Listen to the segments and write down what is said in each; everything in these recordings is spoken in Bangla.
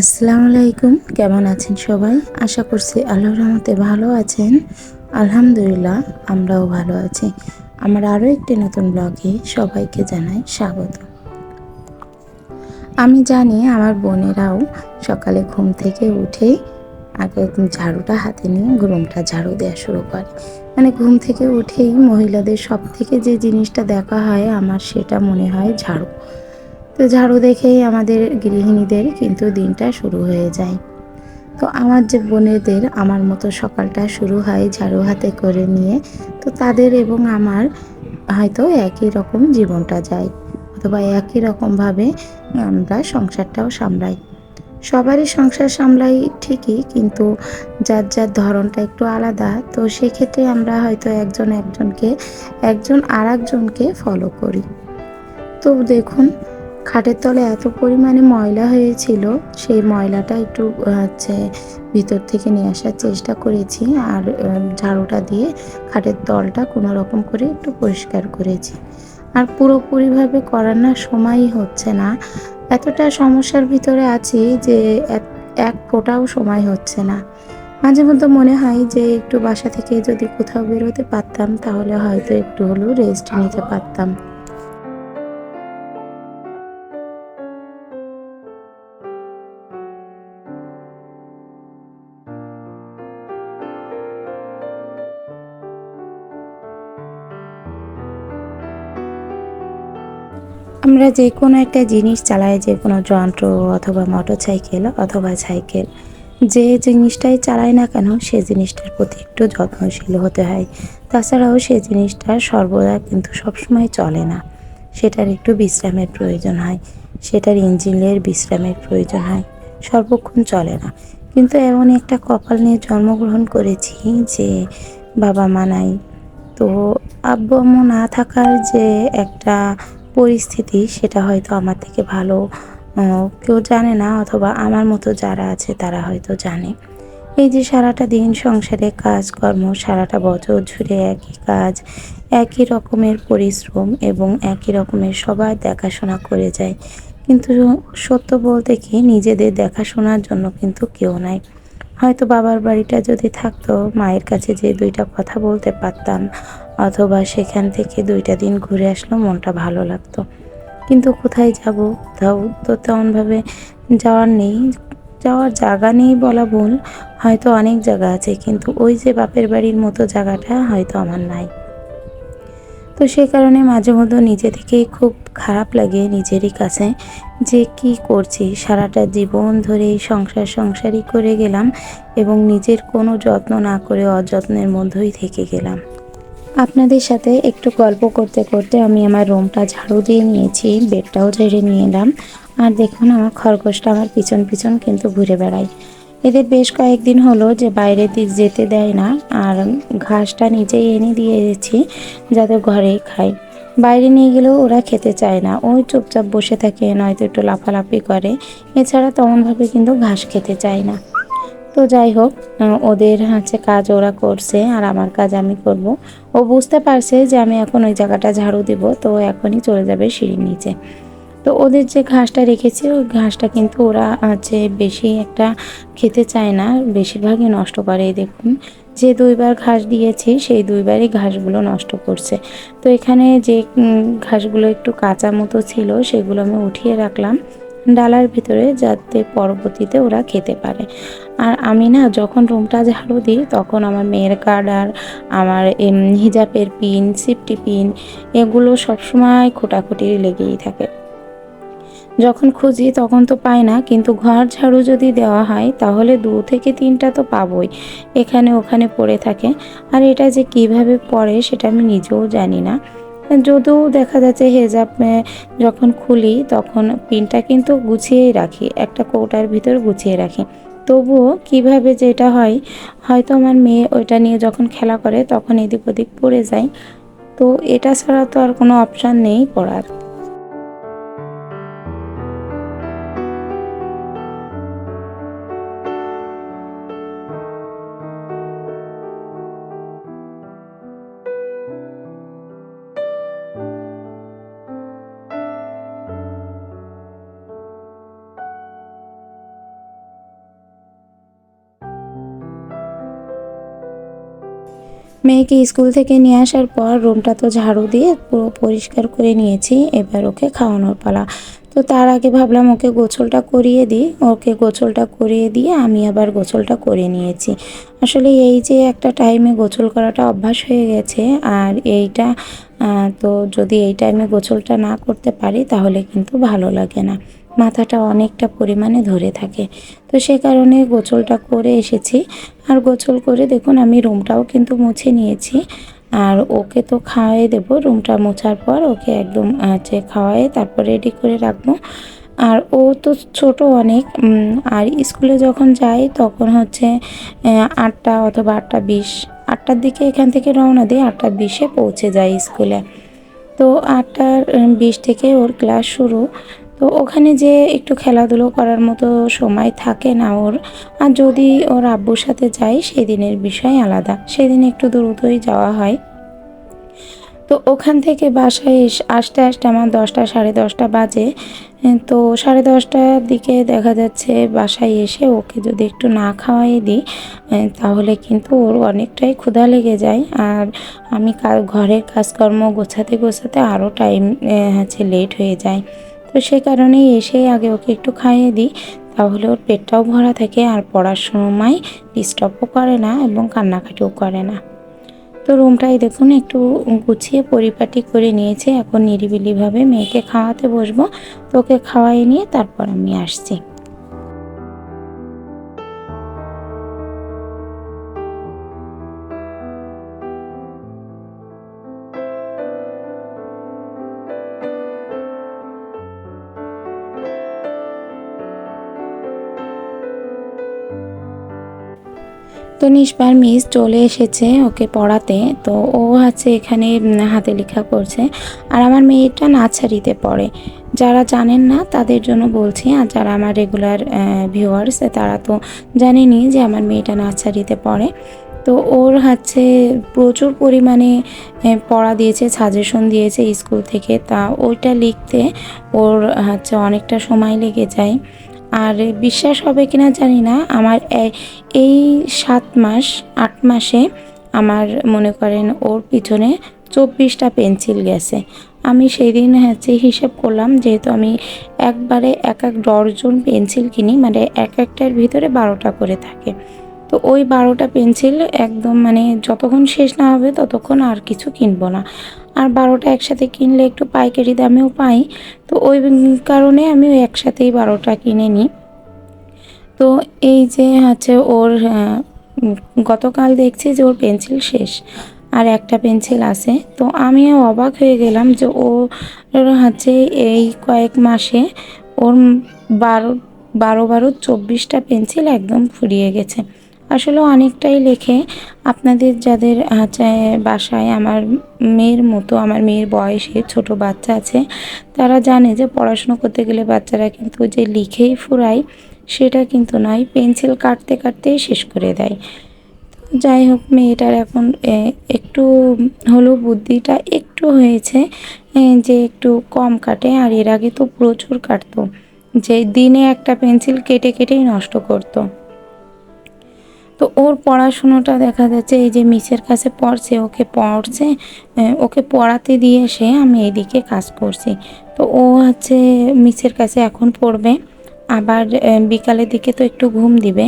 আসসালামু আলাইকুম, কেমন আছেন সবাই? আশা করছি আল্লাহ রহমতে ভালো আছেন। আলহামদুলিল্লাহ, আমরাও ভালো আছি। আমার আরও একটি নতুন ব্লগে সবাইকে জানাই স্বাগত। আমি জানি আমার বোনেরাও সকালে ঘুম থেকে উঠেই আগে ঝাড়ুটা হাতে নিয়ে রুমটা ঝাড়ু দেওয়া শুরু করে। মানে ঘুম থেকে উঠেই মহিলাদের সব থেকে যে জিনিসটা দেখা হয় আমার সেটা মনে হয় ঝাড়ু। তো ঝাড়ু দেখেই আমাদের গৃহিণীদের কিন্তু দিনটা শুরু হয়ে যায়। তো আমার যে বোনেদের আমার মতো সকালটা শুরু হয় ঝাড়ু হাতে করে নিয়ে, তো তাদের এবং আমার হয়তো একই রকম জীবনটা যায় অথবা একই রকমভাবে আমরা সংসারটাও সামলাই। সবারই সংসার সামলাই ঠিকই কিন্তু যার যার ধরনটা একটু আলাদা, তো সেক্ষেত্রে আমরা হয়তো একজন একজনকে, একজন আর একজনকে ফলো করি। তো দেখুন খাটের তলে এত পরিমাণে ময়লা হয়েছিল, সেই ময়লাটা একটু হচ্ছে ভিতর থেকে নিয়ে আসার চেষ্টা করেছি আর ঝাড়ুটা দিয়ে খাটের তলটা কোনো রকম করে একটু পরিষ্কার করেছি। আর পুরোপুরিভাবে করার না সময়ই হচ্ছে না। এতটা সমস্যার ভিতরে আছি যে এক ফোটাও সময় হচ্ছে না। মাঝে মধ্যে মনে হয় যে একটু বাসা থেকে যদি কোথাও বেরোতে পারতাম, তাহলে হয়তো একটু হলেও রেস্ট নিতে পারতাম। আমরা যে কোনো একটা জিনিস চালাই, যে কোনো যন্ত্র অথবা মোটর সাইকেল অথবা সাইকেল, যে জিনিসটাই চালাই না কেন সে জিনিসটার প্রতি একটু যত্নশীল হতে হয়। তাছাড়াও সে জিনিসটা সর্বদা কিন্তু সবসময় চলে না। সেটার একটু বিশ্রামের প্রয়োজন হয়, সেটার ইঞ্জিনের বিশ্রামের প্রয়োজন হয়, সর্বক্ষণ চলে না। কিন্তু এমন একটা কপাল নিয়ে জন্মগ্রহণ করেছি যে বাবা মা নাই। তো আব্বু আম্মু না থাকার যে একটা পরিস্থিতি, সেটা হয়তো আমার থেকে ভালো কেউ জানে না অথবা আমার মতো যারা আছে তারা হয়তো জানে। এই যে সারাটা দিন সংসারে কাজকর্ম, সারাটা বছর জুড়ে একই কাজ, একই রকমের পরিশ্রম এবং একই রকমের সবাই দেখাশোনা করে যায়। কিন্তু সত্য বলতে কি, নিজেদের দেখাশোনার জন্য কিন্তু কেউ নাই। হয়তো বাবার বাড়িটা যদি থাকতো, মায়ের কাছে যে দুইটা কথা বলতে পারতাম অথবা সেখান থেকে দুইটা দিন ঘুরে আসলো মনটা ভালো লাগতো। কিন্তু কোথায় যাব? কোথাও তো তেমনভাবে যাওয়ার নেই। যাওয়ার জায়গা নেই বলা ভুল, হয়তো অনেক জায়গা আছে, কিন্তু ওই যে বাপের বাড়ির মতো জায়গাটা হয়তো আমার নাই। তো সেই কারণে মাঝে মধ্যে নিজে থেকেই খুব খারাপ লাগে নিজেরই কাছে, যে কি করছি? সারাটা জীবন ধরে সংসার সংসারই করে গেলাম এবং নিজের কোনো যত্ন না করে অযত্নের মধ্যেই থেকে গেলাম। আপনাদের সাথে একটু গল্প করতে করতে আমি আমার রুমটা ঝাড়ু দিয়ে নিয়েছি, বেডটাও ঝেড়ে নিয়ে এলাম। আর দেখুন আমার খরগোশটা আমার পিছন পিছন কিন্তু ঘুরে বেড়ায়। এদের বেশ কয়েকদিন হলো যে বাইরে দিক যেতে দেয় না, আর ঘাসটা নিজেই এনে দিয়ে দিয়েছি যাতে ঘরেই খায়। বাইরে নিয়ে গেলেও ওরা খেতে চায় না। ওই চুপচাপ বসে থাকে, নয়তো একটু লাফালাফি করে। এছাড়া তেমনভাবে কিন্তু ঘাস খেতে চায় না। তো যাই হোক ওদের হচ্ছে কাজ ওরা করছে আর আমার কাজ আমি করব। ও বুঝতে পারছে যে আমি এখন ওই জায়গাটা ঝাড়ু দিব, তো এখনই চলে যাবে সিঁড়ির নিচে। তো ওদের যে ঘাসটা রেখেছি, ওই ঘাসটা কিন্তু ওরা হচ্ছে বেশি একটা খেতে চায় না, বেশিরভাগই নষ্ট করে। দেখুন, যে দুইবার ঘাস দিয়েছি, সেই দুইবারই ঘাসগুলো নষ্ট করছে। তো এখানে যে ঘাসগুলো একটু কাঁচা মতো ছিল, সেগুলো আমি উঠিয়ে রাখলাম। ডালার ভিতরে যাতে পরবর্তীতে ওরা খেতে পারে। আর আমি না যখন রুমটা ঝাড়ু দিই, তখন আমার মেয়ের কার্ড আর আমার হিজাবের পিন সিফটি পিন এগুলো সবসময় খোটাখুটি লেগেই থাকে। যখন খুঁজি তখন তো পাই না, কিন্তু ঘর ঝাড়ু যদি দেওয়া হয়, তাহলে দু থেকে তিনটা তো পাবই। এখানে ওখানে পড়ে থাকে। আর এটা যে কীভাবে পড়ে সেটা আমি নিজেও জানি না। যদিও দেখা যাচ্ছে হেজাব যখন খুলি, তখন পিনটা কিন্তু গুছিয়েই রাখি, একটা কৌটার ভিতর গুছিয়ে রাখি। তবুও কীভাবে যেটা হয়, হয়তো আমার মেয়ে ওইটা নিয়ে যখন খেলা করে, তখন এদিক ওদিক পড়ে যায়। তো এটা ছাড়া তো আর কোনো অপশান নেই পড়ার। মেয়েকে স্কুল থেকে নিয়ে আসার পর রুমটা তো ঝাড়ু দিয়ে পুরো পরিষ্কার করে নিয়েছি, এবার ওকে খাওয়ানোর পালা। তো তার আগে ভাবলাম ওকে গোছলটা করিয়ে দিই, ওকে গোছলটা করিয়ে দিয়ে আমি আবার গোছলটা করে নিয়েছি। আসলে এই যে একটা টাইমে গোছল করাটা অভ্যাস হয়ে গেছে, আর এইটা তো যদি এই টাইমে গোছলটা না করতে পারি তাহলে কিন্তু ভালো লাগে না। মাথাটা অনেকটা পরিমাণে ধরে থাকে। তো সে কারণে গোছলটা করে এসেছি। আর গোছল করে দেখুন, আমি রুমটাও কিন্তু মুছে নিয়েছি। আর ওকে তো খাওয়াই দেবো, রুমটা মোছার পর ওকে একদম হচ্ছে খাওয়াই, তারপর রেডি করে রাখব। আর ও তো ছোট অনেক আর স্কুলে যখন যাই তখন হচ্ছে আটটা অথবা আটটা বিশ, আটটার দিকে এখান থেকে রওনা দিই আটটা বিশে পৌঁছে যায় স্কুলে। তো আটটার বিশ থেকে ওর ক্লাস শুরু। তো ওখানে যে একটু খেলাধুলো করার মতো সময় থাকে না ওর, আর যদি ওর আব্বুর সাথে যাই, সেদিনের বিষয় আলাদা। সেদিন একটু দ্রুতই যাওয়া হয়। তো ওখান থেকে বাসায় আসতে আসতে আমার দশটা, সাড়ে দশটা বাজে। তো সাড়ে দশটার দিকে দেখা যাচ্ছে বাসায় এসে ওকে যদি একটু না খাওয়াই দিই তাহলে কিন্তু ওর অনেকটাই ক্ষুধা লেগে যায়। আর আমি ঘরের কাজকর্ম গোছাতে গোছাতে আরও টাইম হচ্ছে লেট হয়ে যায়। তো সে কারণেই এসেই আগে ওকে একটু খাইয়ে দিই। তাহলে ওর পেটটাও ভরা থাকে আর পড়ার সময় ডিস্টার্বও করে না এবং কান্নাকাটিও করে না। তো রুমটাই দেখুন, একটু গুছিয়ে পরিপাটি করে নিয়েছে। এখন নিরিবিলিভাবে মেয়েকে খাওয়াতে বসবো। তোকে খাওয়াই নিয়ে তারপর আমি আসছি। তো নিষ্পার মিস চলে এসেছে ওকে পড়াতে। তো ও হচ্ছে এখানে হাতে লেখা করছে আর আমার মেয়েটা নার্সারিতে পড়ে। যারা জানেন না, তাদের জন্য বলছি। আর যারা আমার রেগুলার ভিউয়ার্স তারা তো জানেনই যে আমার মেয়েটা নার্সারিতে পড়ে। তো ওর হচ্ছে প্রচুর পরিমাণে পড়া দিয়েছে সাজেশন দিয়েছে স্কুল থেকে। তা ওইটা লিখতে ওর হচ্ছে অনেকটা সময় লেগে যায়। আর বিশ্বাস হবে কিনা জানি না। আমার এই সাত মাস, আট মাসে আমার মনে করেন ওর পিছনে চব্বিশটা পেন্সিল গেছে। আমি সেই দিন হচ্ছে হিসেব করলাম যেহেতু আমি একবারে এক এক ডর্জন পেন্সিল কিনি মানে এক একটার ভিতরে বারোটা করে থাকে। তো ওই বারোটা পেন্সিল একদম মানে যতক্ষণ শেষ না হবে ততক্ষণ আর কিছু কিনবো না। আর বারোটা একসাথে কিনলে একটু পাইকারি দামেও পাই। তো ওই কারণে আমি একসাথেই বারোটা কিনে নিই। তো এই যে হচ্ছে ওর গতকাল দেখছি যে ওর পেন্সিল শেষ আর একটা পেন্সিল আছে। তো আমিও অবাক হয়ে গেলাম যে ওর হচ্ছে এই কয়েক মাসে ওর বারো বারো বারো চব্বিশটা পেন্সিল একদম ফুরিয়ে গেছে। আসলে অনেকটাই লেখে। আপনাদের যাদের হচ্ছে বাসায় আমার মেয়ের মতো, আমার মেয়ের বয়সে ছোট বাচ্চা আছে, তারা জানে যে পড়াশুনো করতে গেলে বাচ্চারা কিন্তু যে লিখেই ফুরায়, সেটা কিন্তু নয়, পেন্সিল কাটতে কাটতেই শেষ করে দেয়। যাই হোক, মেয়েটার এখন একটু হলেও বুদ্ধিটা একটু হয়েছে যে একটু কম কাটে, আর এর আগে তো প্রচুর কাটতো, যে দিনে একটা পেন্সিল কেটে কেটেই নষ্ট করতো। তো ওর পড়াশুনোটা দেখা যাচ্ছে, এই যে মিসের কাছে পড়ছে, ওকে পড়ছে ওকে পড়াতে দিয়ে এসে আমি এদিকে কাজ করছি। তো ও হচ্ছে মিসের কাছে এখন পড়বে, আবার বিকালের দিকে তো একটু ঘুম দিবে,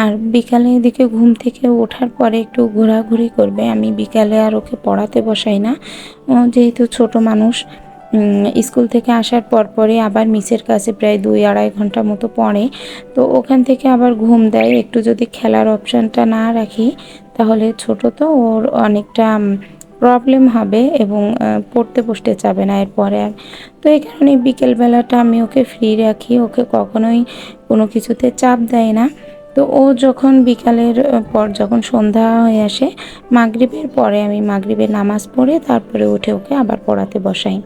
আর বিকালের দিকে ঘুম থেকে ওঠার পরে একটু ঘোরাঘুরি করবে। আমি বিকালে আর ওকে পড়াতে বসাই না। ও যেহেতু ছোট মানুষ স্কুল থেকে আসার পর পরে আবার মিসের কাছে প্রায় দুই আড়াই ঘণ্টা মতো পড়ে। তো ওখান থেকে আবার ঘুম দেয়। একটু যদি খেলার অপশানটা না রাখি, তাহলে ছোট তো, ওর অনেকটা প্রবলেম হবে এবং পড়তে বসতে চাবে না এরপরে আর। তো এই কারণে বিকেলবেলাটা আমি ওকে ফ্রি রাখি। ওকে কখনোই কোনো কিছুতে চাপ দেয় না। তো ও যখন বিকালের পর যখন সন্ধ্যা হয়ে আসে, মাগরিবের পরে আমি মাগরিবের নামাজ পড়ে তারপরে উঠে ওকে আবার পড়াতে বসাই।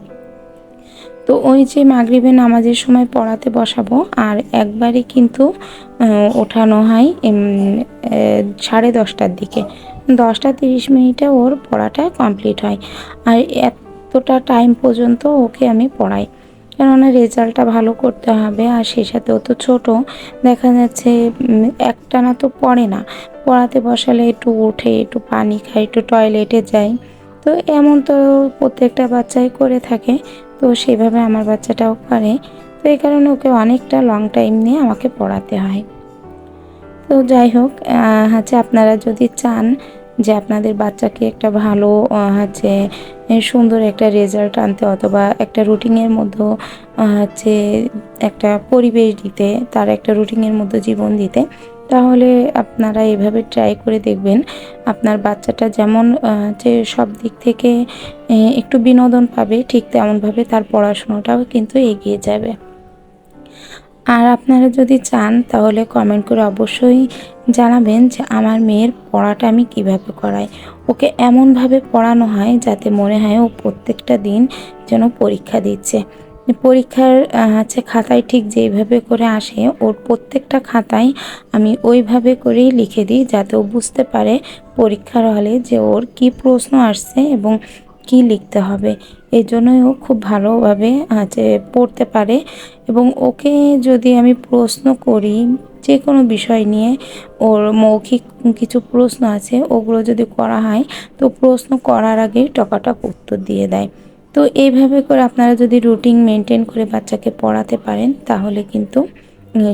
তো ওই যে মাগরিবের নামাজের সময় পড়াতে বসাবো, আর একবারে কিন্তু ওঠানো হয় সাড়ে দশটার দিকে। দশটা তিরিশ মিনিটে ওর পড়াটা কমপ্লিট হয়। আর এতটা টাইম পর্যন্ত ওকে আমি পড়াই। কেননা রেজাল্টটা ভালো করতে হবে, আর সেই সাথে ও তো ছোটো। দেখা যাচ্ছে একটানা তো পড়ে না। পড়াতে বসালে একটু ওঠে একটু পানি খায়, একটু টয়লেটে যায়। তো এমন তো প্রত্যেকটা বাচ্চাই করে থাকে, তো সেভাবে আমার বাচ্চাটাও করে তো এই কারণে ওকে অনেকটা লং টাইম নিয়ে আমাকে পড়াতে হয়। তো যাই হোক হচ্ছে আপনারা যদি চান যে আপনাদের বাচ্চাকে একটা ভালো হচ্ছে সুন্দর একটা রেজাল্ট আনতে অথবা একটা রুটিনের মধ্যে হচ্ছে একটা পরিবেশ দিতে, তার একটা রুটিনের মধ্যে জীবন দিতে তাহলে আপনারা এভাবে ট্রাই করে দেখবেন আপনার বাচ্চাটা যেমন যে সব দিক থেকে একটু বিনোদন পাবে, ঠিক তেমনভাবে তার পড়াশোনাটাও কিন্তু এগিয়ে যাবে। আর আপনারা যদি চান, তাহলে কমেন্ট করে অবশ্যই জানাবেন যে আমার মেয়ের পড়াটা আমি কীভাবে করাই। ওকে এমনভাবে পড়ানো হয় যাতে মনে হয় ও প্রত্যেকটা দিন যেন পরীক্ষা দিচ্ছে। পরীক্ষার হচ্ছে খাতায় ঠিক যেইভাবে করে আসে, ওর প্রত্যেকটা খাতায় আমি ওইভাবে করেই লিখে দিই যাতে ও বুঝতে পারে পরীক্ষার হলে যে ওর কি প্রশ্ন আসছে এবং কি লিখতে হবে। এই জন্যই ও খুব ভালোভাবে, হচ্ছে পড়তে পারে এবং ওকে যদি আমি প্রশ্ন করি যে কোনো বিষয় নিয়ে, ওর মৌখিক কিছু প্রশ্ন আছে, ওগুলো যদি করা হয় তো প্রশ্ন করার আগেই টকাটক উত্তর দিয়ে দেয়। তো এইভাবে করে আপনারা যদি রুটিন মেনটেন করে বাচ্চাকে পড়াতে পারেন, তাহলে কিন্তু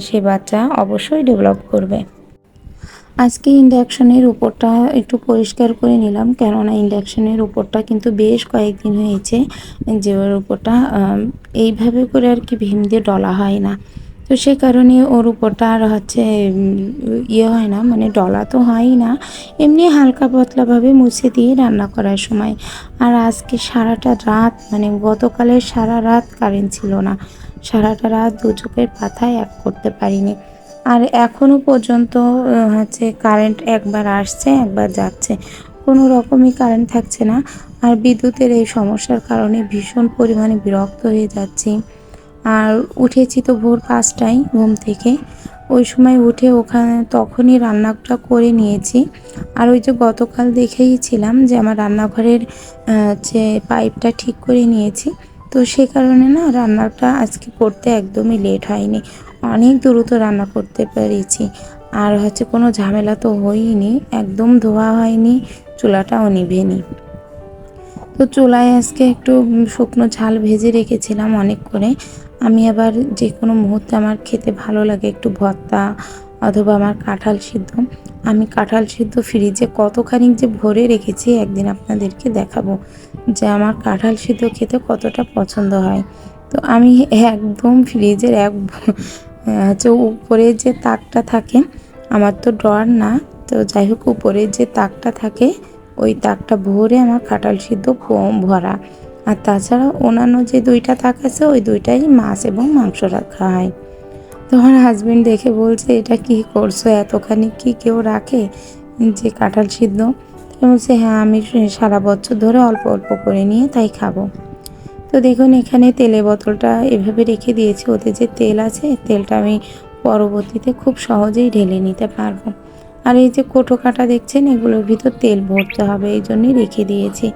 সে বাচ্চা অবশ্যই ডেভেলপ করবে। আজকে ইন্ডাকশনের উপরটা একটু পরিষ্কার করে নিলাম, কেননা ইন্ডাকশনের উপরটা কিন্তু বেশ কয়েকদিন হয়েছে যে ওর উপরটা এইভাবে করে আর কি ভীম দিয়ে ডলা হয় না। তো সেই কারণে ওর উপরটা আর হচ্ছে ইয়ে হয় না মানে ডলা তো হয়ই না। এমনি হালকা পাতলাভাবে মুছে দিয়ে রান্না করার সময়। আর আজকে সারাটা রাত মানে গতকালের সারা রাত কারেন্ট ছিল না। সারাটা রাত দু চোখের পাতায় এক করতে পারিনি। আর এখনও পর্যন্ত হচ্ছে কারেন্ট একবার আসছে, একবার যাচ্ছে। কোনো রকমই কারেন্ট থাকছে না। আর বিদ্যুতের এই সমস্যার কারণে ভীষণ পরিমাণে বিরক্ত হয়ে যাচ্ছি। আর উঠেছি তো ভোর পাঁচটায় ঘুম থেকে। ওই সময় উঠে ওখানে তখনই রান্নাটা করে নিয়েছি। আর ওই যে গতকাল দেখেইছিলাম যে আমার রান্নাঘরের যে পাইপটা ঠিক করে নিয়েছি। তো সে কারণে না রান্নাটা আজকে করতে একদমই লেট হয়নি। অনেক দ্রুত রান্না করতে পেরেছি। আর হচ্ছে কোনো ঝামেলা তো হয়নি একদম ধোয়া হয়নি, চুলাটাও নিভেনি। তো চুলায় আজকে একটু শুকনো ঝাল ভেজে রেখেছিলাম অনেক করে। আমি আবার যে কোনো মুহূর্তে আমার খেতে ভালো লাগে একটু ভর্তা অথবা আমার কাঁঠাল সিদ্ধ। আমি কাঁঠাল সিদ্ধ ফ্রিজে কতখানি যে ভরে রেখেছি একদিন আপনাদেরকে দেখাবো যে আমার কাঁঠাল সিদ্ধ খেতে কতটা পছন্দ হয়। তো আমি একদম ফ্রিজের এক হচ্ছে উপরে যে তাকটা থাকে, আমার তো ডর না, তো যাই হোক উপরে যে তাকটা থাকে, ওই তাকটা ভরে আমার কাঁঠাল সিদ্ধ ভরা। আর তাছাড়া অন্যান্য যে দুইটা তাক আছে, ওই দুইটাই মাছ এবং মাংস রাখা হয়। তো আমার হাজবেন্ড দেখে বলছে, এটা কি করছ? এতখানি কি কেউ রাখে যে কাঁঠাল সিদ্ধ? বলছে হ্যাঁ আমি সারা বছর ধরে অল্প অল্প করে নিয়ে তাই খাব। তো দেখুন, এখানে তেলের বোতলটা এভাবে রেখে দিয়েছি। ওতে যে তেল আছে, তেলটা আমি পরবর্তীতে খুব সহজেই ঢেলে নিতে পারব। আর এই যে কোটো কাটা দেখছেন, এগুলোর ভিতর তেল ভরতে হবে, এই জন্যই রেখে দিয়েছি।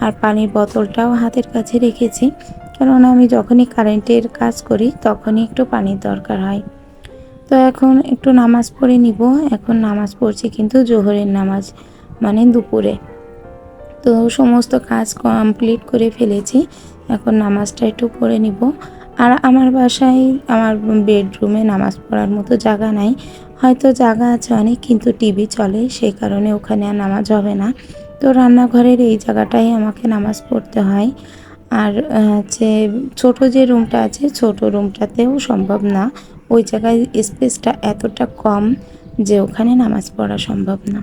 আর পানির বোতলটাও হাতের কাছে রেখেছি। কারণ আমি যখনই কারেন্টের কাজ করি, তখনই একটু পানির দরকার হয়। তো এখন একটু নামাজ পড়ে নিব। এখন নামাজ পড়ছি কিন্তু জোহরের নামাজ মানে দুপুরে। তো সমস্ত কাজ কমপ্লিট করে ফেলেছি। এখন নামাজটা একটু পড়ে নিব। আর আমার বাসায়, আমার বেডরুমে নামাজ পড়ার মতো জায়গা নাই। হয়তো জায়গা আছে অনেক, কিন্তু টিভি চলে, সেই কারণে ওখানে আর নামাজ হবে না। তো রান্নাঘরের এই জায়গাটাই আমাকে নামাজ পড়তে হয়। আর যে হচ্ছে ছোট যে রুমটা আছে, ছোট রুমটাতেও সম্ভব না। ওই জায়গায় স্পেসটা এতটা কম যে ওখানে নামাজ পড়া সম্ভব না।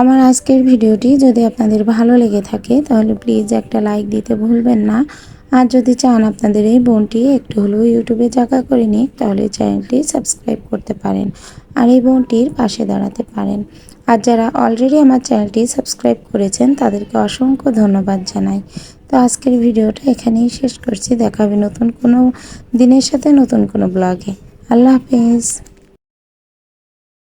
আমার আজকের ভিডিওটি যদি আপনাদের ভালো লেগে থাকে, তাহলে প্লিজ একটা লাইক দিতে ভুলবেন না। আর যদি চান আপনাদের এই বোনটি একটু হলেও ইউটিউবে জায়গা করে নিক, তাহলে চ্যানেলটি সাবস্ক্রাইব করতে পারেন আর এই বোনটির পাশে দাঁড়াতে পারেন। আর যারা অলরেডি আমার চ্যানেলটি সাবস্ক্রাইব করেছেন, তাদেরকে অসংখ্য ধন্যবাদ জানাই। তো আজকের ভিডিওটা এখানেই শেষ করছি। দেখা হবে নতুন কোনো দিনের সাথে নতুন কোনো ব্লগে আল্লাহ হাফিজ।